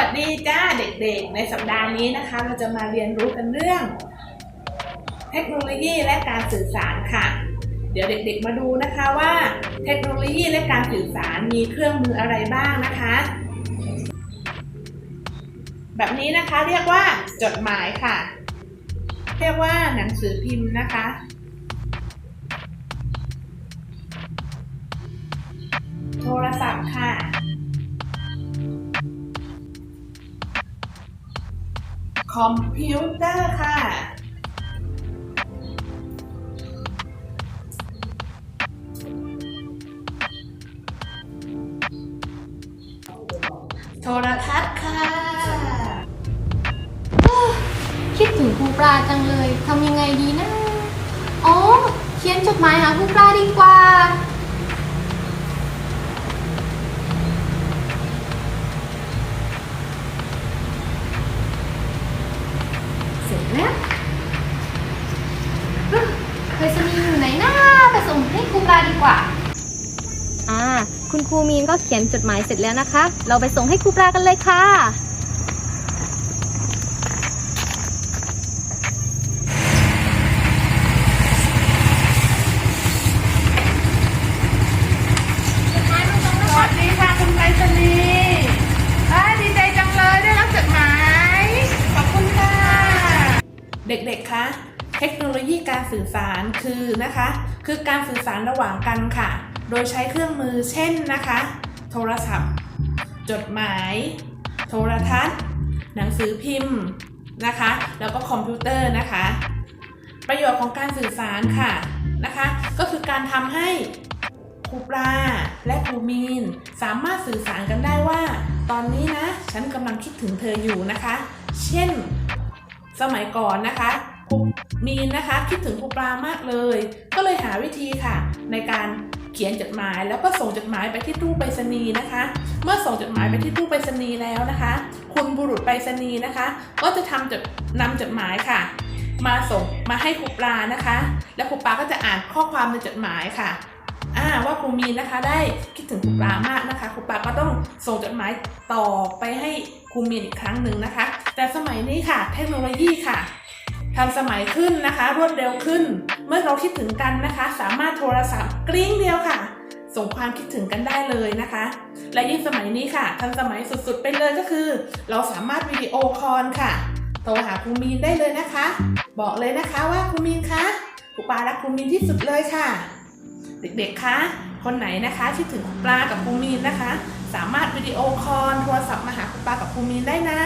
ัสดีจ้าเด็กๆ ในสัปดาห์นี้นะคะ เราจะมาเรียนรู้กันเรื่อง เทคโนโลยีและการสื่อสารค่ะ เดี๋ยวเด็กๆมาดูนะคะว่า เทคโนโลยีและการสื่อสารมีเครื่องมืออะไรบ้างนะคะ แบบนี้นะคะเรียกว่าจดหมายค่ะ เรียกว่าหนังสือพิมพ์นะคะ คอมพิวเตอร์ค่ะ โทรทัศน์ค่ะ คิดถึงครูปลาจังเลย ทำยังไงดีนะ อ๋อ เขียนจดหมายหาครูปลาดีกว่า เสร็จแล้วเอ้อไปรษณีย์อยู่ไหนนะไปส่งให้ครูปลาดีกว่า อ่า คุณครูมีนก็เขียนจดหมายเสร็จแล้วนะคะ เราไปส่งให้ครูปลากันเลยค่ะ สวัสดีค่ะคุณไปรษณีย์อ่าดีใจจังเลยได้รับจดหมาย ขอบคุณค่ะ เด็กๆ คะ เทคโนโลยีการสื่อสารคือนะคะ คือการสื่อสารระหว่างกันค่ะ โดยใช้เครื่องมือเช่นนะคะ โทรศัพท์ จดหมาย โทรทัศน์ หนังสือพิมพ์นะคะ แล้วก็คอมพิวเตอร์นะคะ ประโยชน์ของการสื่อสารค่ะนะคะ ก็คือการทำให้ครูปลาและครูมีน สามารถสื่อสารกันได้ว่า ตอนนี้นะ ฉันกำลังคิดถึงเธออยู่นะคะ เช่น สมัยก่อนนะคะ ครูมีนนะคะคิดถึงครูปลามากเลย ก็เลยหาวิธีค่ะ ในการเขียนจดหมายแล้วก็ส่งจดหมายไปที่ตู้ไปรษณีย์นะคะ เมื่อส่งจดหมายไปที่ตู้ไปรษณีย์แล้วนะคะ คุณบุรุษไปรษณีย์นะคะ ก็จะทำจดนำจดหมายค่ะ มาส่งมาให้ครูปลานะคะ แล้วครูปลาก็จะอ่านข้อความในจดหมายค่ะอ่าว่าครูมีนนะคะได้คิดถึงครูปลามากนะคะครูปลาก็ต้องส่งจดหมายต่อไปให้ครูมีนอีกครั้งหนึ่งนะคะ แต่สมัยนี้ค่ะ เทคโนโลยีค่ะ ทันสมัยขึ้นนะคะ รวดเร็วขึ้น เมื่อเราคิดถึงกันนะคะ สามารถโทรศัพท์กริ้งเดียวค่ะ ส่งความคิดถึงกันได้เลยนะคะ และยิ่งสมัยนี้ค่ะ ทันสมัยสุดๆไปเลยก็คือ เราสามารถวิดีโอคอลค่ะ โทรหาครูมีนได้เลยนะคะ บอกเลยนะคะว่าครูมีนคะครูปารักครูมีนที่สุดเลยค่ะ เด็กๆคะคนไหนนะคะที่ถึงครูปลากับครูมีนนะคะ สามารถวิดีโอคอลโทรศัพท์มาหาครูปลากับครูมีนได้นะ